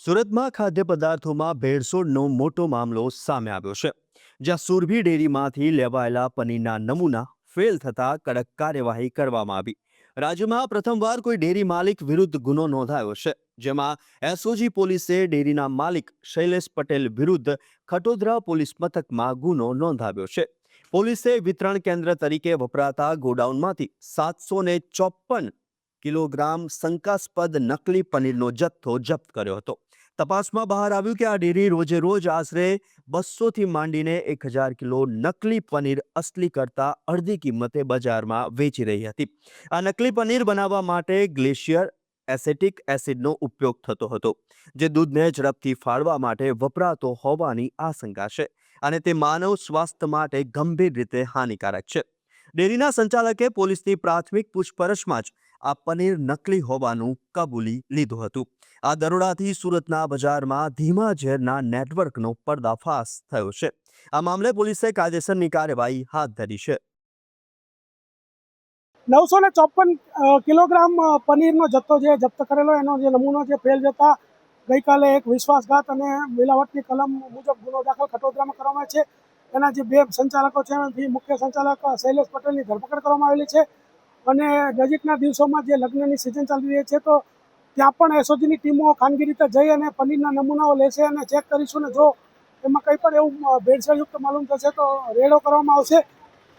સુરતમાં ખાદ્ય પદાર્થોમાં ભેળસોળનો મોટો મામલો સામે આવ્યો છે, જ્યાં સુરભી ડેરીમાંથી લેવાયેલા પનીરના નમૂના ફેલ થતા કડક કાર્યવાહી કરવામાં આવી. રાજ્યમાં પ્રથમવાર કોઈ ડેરી માલિક વિરુદ્ધ ગુનો નોંધાયો છે, જેમાં એસઓજી પોલીસે ડેરીના માલિક શૈલેષ પટેલ વિરુદ્ધ ખટોદરા પોલીસ મથકમાં ગુનો નોંધાવ્યો છે. પોલીસે વિતરણ કેન્દ્ર તરીકે વપરાતા ગોડાઉનમાંથી સાતસો ને ચોપન કિલોગ્રામ શંકાસ્પદ નકલી પનીરનો જથ્થો જપ્ત કર્યો હતો. તપાસમાં બહાર આવ્યું કે આ ડેરી રોજે રોજ આશરે બસોથી માંડીને એક હજાર કિલો નકલી પનીર અસલી કરતા અડધી કિંમતે બજારમાં વેચી રહી હતી. આ નકલી પનીર બનાવવા માટે ગ્લેશિયર એસેટિક એસિડનો ઉપયોગ થતો હતો, જે દૂધને ઝડપથી ફાળવા માટે વપરાતો હોવાની આશંકા છે અને તે માનવ સ્વાસ્થ્ય માટે ગંભીર રીતે હાનિકારક છે. ડેરીના સંચાલકે પોલીસની પ્રાથમિક પૂછપરછમાં જ આ પનીર નકલી હોવાનું કબૂલી લીધું હતું. આ દરોડાથી સુરતના બજારમાં ધીમા ઝેરના નેટવર્કનો પર્દાફાશ થયો છે. આ મામલે પોલીસે કાયદેસરની કાર્યવાહી હાથ ધરી છે. નવસો ને ચોપન કિલોગ્રામ પનીરનો જથ્થો જે જપ્ત કરેલો, એનો જે નમૂનો જે ફેલ જતા ગઈકાલે એક વિશ્વાસઘાત અને મિલાવટની કલમ મુજબ ગુનો દાખલ ખટોદરામાં કરવામાં છે. એના જે બે સંચાલકો છે એમાંથી મુખ્ય સંચાલક શૈલેષ પટેલની ધરપકડ કરવામાં આવેલી છે. અને નજીકના દિવસોમાં જે લગ્નની સિઝન ચાલી રહી છે, તો ત્યાં પણ એસઓજીની ટીમો ખાનગી રીતે જઈ અને પનીરના નમૂનાઓ લેશે અને ચેક કરીશું ને જો એમાં કંઈ પણ એવું ભેળસેળયુક્ત માલુમ થશે, તો રેડો કરવામાં આવશે.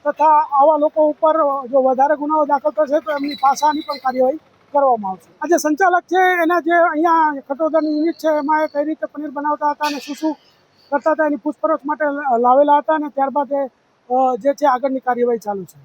તથા આવા લોકો ઉપર જો વધારે ગુનાઓ દાખલ થશે, તો એમની પાસાની પણ કાર્યવાહી કરવામાં આવશે. આ જે સંચાલક છે, એના જે અહીંયા ખટોદરની યુનિટ છે, એમાં એ કઈ રીતે પનીર બનાવતા હતા અને શું શું કરતા હતા, એની પૂછપરછ માટે લાવેલા હતા અને ત્યારબાદ જે છે, આગળની કાર્યવાહી ચાલુ છે.